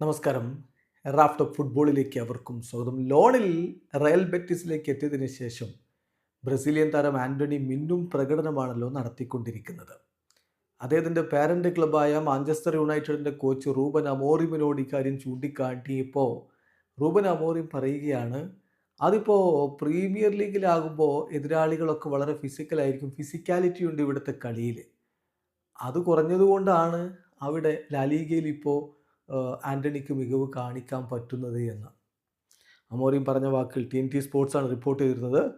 നമസ്കാരം. റാഫ്റ്റ് ഫുട്ബോളിലേക്ക് അവർക്കും സ്വാഗതം. ലോണിൽ റയൽ ബെറ്റിസിലേക്ക് എത്തിയതിന് ശേഷം ബ്രസീലിയൻ താരം ആന്റണി മിന്നും പ്രകടനമാണല്ലോ നടത്തിക്കൊണ്ടിരിക്കുന്നത്. അദ്ദേഹത്തിന്റെ പാരന്റ് ക്ലബായ മാഞ്ചസ്റ്റർ യുണൈറ്റഡിന്റെ കോച്ച് റൂബൻ അമോറിമിനോട് ഇക്കാര്യം ചൂണ്ടിക്കാട്ടിയപ്പോൾ റൂബൻ അമോറിം പറയുകയാണ് അതിപ്പോൾ പ്രീമിയർ ലീഗിലാകുമ്പോൾ എതിരാളികളൊക്കെ വളരെ ഫിസിക്കലായിരിക്കും ഫിസിക്കാലിറ്റി ഉണ്ട് ഇവിടുത്തെ കളിയിൽ അത് കുറഞ്ഞതുകൊണ്ടാണ് അവിടെ ലാലീഗയിൽ ഇപ്പോൾ ആന്റണിക്ക് മികവ് കാണിക്കാൻ പറ്റുന്നത് എന്ന്. അമോറിയും പറഞ്ഞ വാക്കിൽ ടി എൻ ടി സ്പോർട്സാണ് റിപ്പോർട്ട് ചെയ്തിരുന്നത്.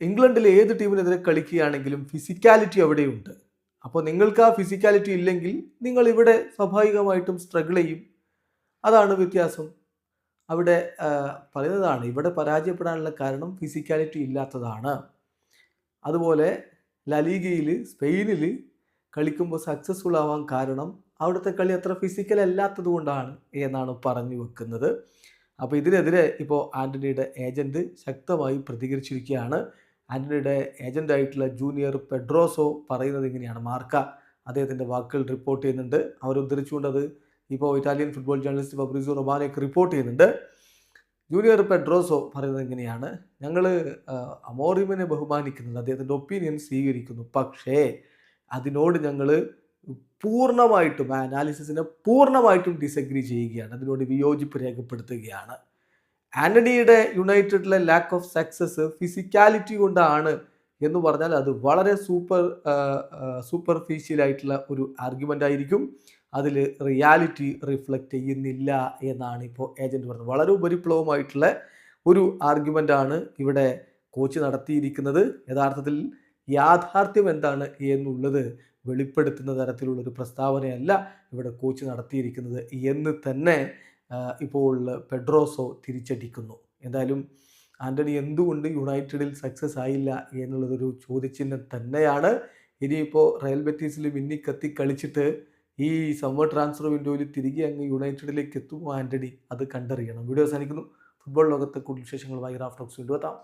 ഇംഗ്ലണ്ടിലെ ഏത് ടീമിനെതിരെ കളിക്കുകയാണെങ്കിലും ഫിസിക്കാലിറ്റി അവിടെയുണ്ട്. അപ്പോൾ നിങ്ങൾക്ക് ആ ഫിസിക്കാലിറ്റി ഇല്ലെങ്കിൽ നിങ്ങൾ ഇവിടെ സ്വാഭാവികമായിട്ടും സ്ട്രഗിൾ ചെയ്യും. അതാണ് വ്യത്യാസം. അവിടെ പറയുന്നതാണ് ഇവിടെ പരാജയപ്പെടാനുള്ള കാരണം ഫിസിക്കാലിറ്റി ഇല്ലാത്തതാണ്. അതുപോലെ ലലീഗയിൽ സ്പെയിനിൽ കളിക്കുമ്പോൾ സക്സസ്ഫുൾ ആവാൻ കാരണം അവിടുത്തെ കളി അത്ര ഫിസിക്കൽ അല്ലാത്തത് കൊണ്ടാണ് എന്നാണ് പറഞ്ഞു വെക്കുന്നത്. അപ്പോൾ ഇതിനെതിരെ ഇപ്പോൾ ആന്റണിയുടെ ഏജന്റ് ശക്തമായി പ്രതികരിച്ചിരിക്കുകയാണ്. ആന്റണിയുടെ ഏജന്റായിട്ടുള്ള ജൂനിയർ പെഡ്രോസോ പറയുന്നത് ഇങ്ങനെയാണ്. മാർക്ക അദ്ദേഹത്തിന്റെ വാക്കുകൾ റിപ്പോർട്ട് ചെയ്യുന്നുണ്ട്. അവർ ഉദ്ധരിച്ചുകൊണ്ടത് ഇപ്പോൾ ഇറ്റാലിയൻ ഫുട്ബോൾ ജേർണലിസ്റ്റ് ഫബ്രിസോ റൊമാനൊക്കെ റിപ്പോർട്ട് ചെയ്യുന്നുണ്ട്. ജൂനിയർ പെഡ്രോസോ പറയുന്നത് ഇങ്ങനെയാണ്. ഞങ്ങൾ അമോറിമിനെ ബഹുമാനിക്കുന്നുണ്ട്. അദ്ദേഹത്തിന്റെ ഒപ്പീനിയൻ സ്വീകരിക്കുന്നു. പക്ഷേ അതിനോട് ഞങ്ങൾ പൂർണമായിട്ടും ആ അനാലിസിസിനെ പൂർണമായിട്ടും ഡിസഗ്രി ചെയ്യുകയാണ്. അതിനോട് വിയോജിപ്പ് രേഖപ്പെടുത്തുകയാണ്. ആന്റണിയുടെ യുണൈറ്റഡിലെ ലാക്ക് ഓഫ് സക്സസ് ഫിസിക്കാലിറ്റി കൊണ്ടാണ് എന്ന് പറഞ്ഞാൽ അത് വളരെ സൂപ്പർ സൂപ്പർഫിഷ്യലായിട്ടുള്ള ഒരു ആർഗ്യുമെന്റ് ആയിരിക്കും. അതിൽ റിയാലിറ്റി റിഫ്ലക്റ്റ് ചെയ്യുന്നില്ല എന്നാണ് ഇപ്പോൾ ഏജന്റ് പറഞ്ഞത്. വളരെ ഉപരിപ്ലവമായിട്ടുള്ള ഒരു ആർഗ്യുമെന്റാണ് ഇവിടെ കോച്ച് നടത്തിയിരിക്കുന്നത്. യഥാർത്ഥത്തിൽ യാഥാർത്ഥ്യം എന്താണ് എന്നുള്ളത് വെളിപ്പെടുത്തുന്ന തരത്തിലുള്ള ഒരു പ്രസ്താവനയല്ല ഇവിടെ കോച്ച് നടത്തിയിരിക്കുന്നത്. എന്ന് തന്നെ ഇപ്പോൾ പെഡ്രോസോ തിരിച്ചടിക്കുന്നു. എന്തായാലും ആന്റണി എന്തുകൊണ്ട് യുണൈറ്റഡിൽ സക്സസ് ആയില്ല എന്നുള്ളതൊരു ചോദ്യചിഹ്നം തന്നെയാണ്. ഇനിയിപ്പോൾ റയൽ ബെറ്റീസിൽ മിന്നി കത്തി കളിച്ചിട്ട് ഈ സമ്മർ ട്രാൻസ്ഫർ വിൻഡോയിൽ തിരികെ അങ്ങ് യുണൈറ്റഡിലേക്ക് എത്തുമോ ആന്റണി അത് കണ്ടറിയണം. വീഡിയോ അവസാനിക്കുന്നു. ഫുട്ബോൾ ലോകത്തെ കൂടുതൽ വിശേഷങ്ങളുമായി റാഫ്റ്റോക്സ് വീണ്ടും എത്താം.